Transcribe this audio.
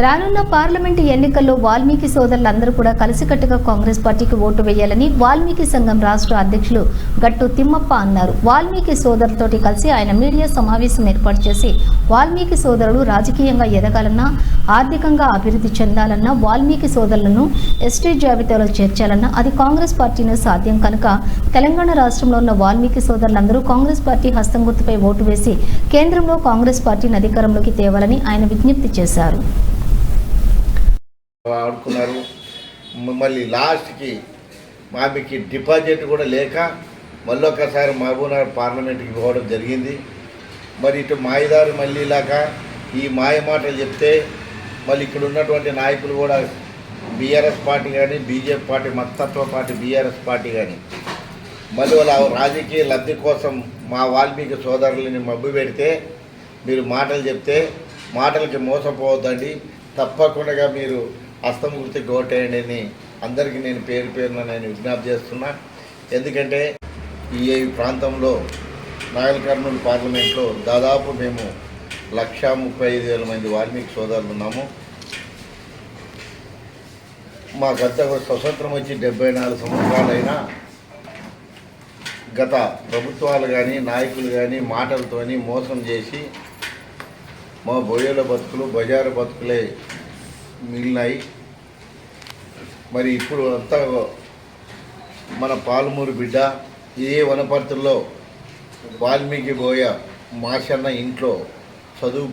రానున్న పార్లమెంటు ఎన్నికల్లో వాల్మీకి సోదరులందరూ కూడా కలిసికట్టుగా కాంగ్రెస్ పార్టీకి ఓటు వేయాలని వాల్మీకి సంఘం రాష్ట్ర అధ్యక్షులు గట్టు తిమ్మప్ప అన్నారు. వాల్మీకి సోదరులతోటి కలిసి ఆయన మీడియా సమావేశం ఏర్పాటు చేసి వాల్మీకి సోదరులు రాజకీయంగా ఎదగాలన్నా ఆర్థికంగా అభివృద్ధి చెందాలన్నా వాల్మీకి సోదరులను ఎస్టీ జాబితాలో చేర్చాలన్నా అది కాంగ్రెస్ పార్టీనే సాధ్యం కనుక తెలంగాణ రాష్ట్రంలో ఉన్న వాల్మీకి సోదరులందరూ కాంగ్రెస్ పార్టీ హస్తం గుర్తుపై ఓటు వేసి కేంద్రంలో కాంగ్రెస్ పార్టీని అధికారంలోకి తేవాలని ఆయన విజ్ఞప్తి చేశారు. ఆడుకున్నారు. మళ్ళీ లాస్ట్కి మామికి డిపాజిట్ కూడా లేక మళ్ళీ ఒకసారి మహబూబ్నగర్ పార్లమెంట్కి పోవడం జరిగింది. మరి ఇటు మాయదారు మళ్ళీ ఇలాక ఈ మాయ మాటలు చెప్తే మళ్ళీ ఇక్కడ ఉన్నటువంటి నాయకులు కూడా బీఆర్ఎస్ పార్టీ కానీ బీజేపీ పార్టీ మతత్వ పార్టీ బీఆర్ఎస్ పార్టీ కానీ మళ్ళీ వాళ్ళ రాజకీయ లబ్ధి కోసం మా వాల్మీకి సోదరులని మబ్బు పెడితే మీరు మాటలు చెప్తే మాటలకి మోసపోవద్దండి. తప్పకుండా మీరు హస్తం గుర్తి గోటేయండి అని అందరికీ నేను పేరు పేరున నేను విజ్ఞప్తి చేస్తున్నా. ఎందుకంటే ఈ ప్రాంతంలో నాగల్ కర్నూలు పార్లమెంట్లో దాదాపు మేము లక్ష ముప్పై ఐదు వేల మంది వాల్మీకి సోదరులు ఉన్నాము. మాకంతా కూడా స్వతంత్రం వచ్చి డెబ్బై నాలుగు సంవత్సరాలైనా గత ప్రభుత్వాలు కానీ నాయకులు కానీ మాటలతోని మోసం చేసి మా బొయ్యల బతుకులు బజారు బతుకులే మిగిలినాయి. మరి ఇప్పుడు అంతా మన పాలమూరు బిడ్డ ఇదే వనపర్తుల్లో వాల్మీకి బోయ మాషన్న ఇంట్లో చదువు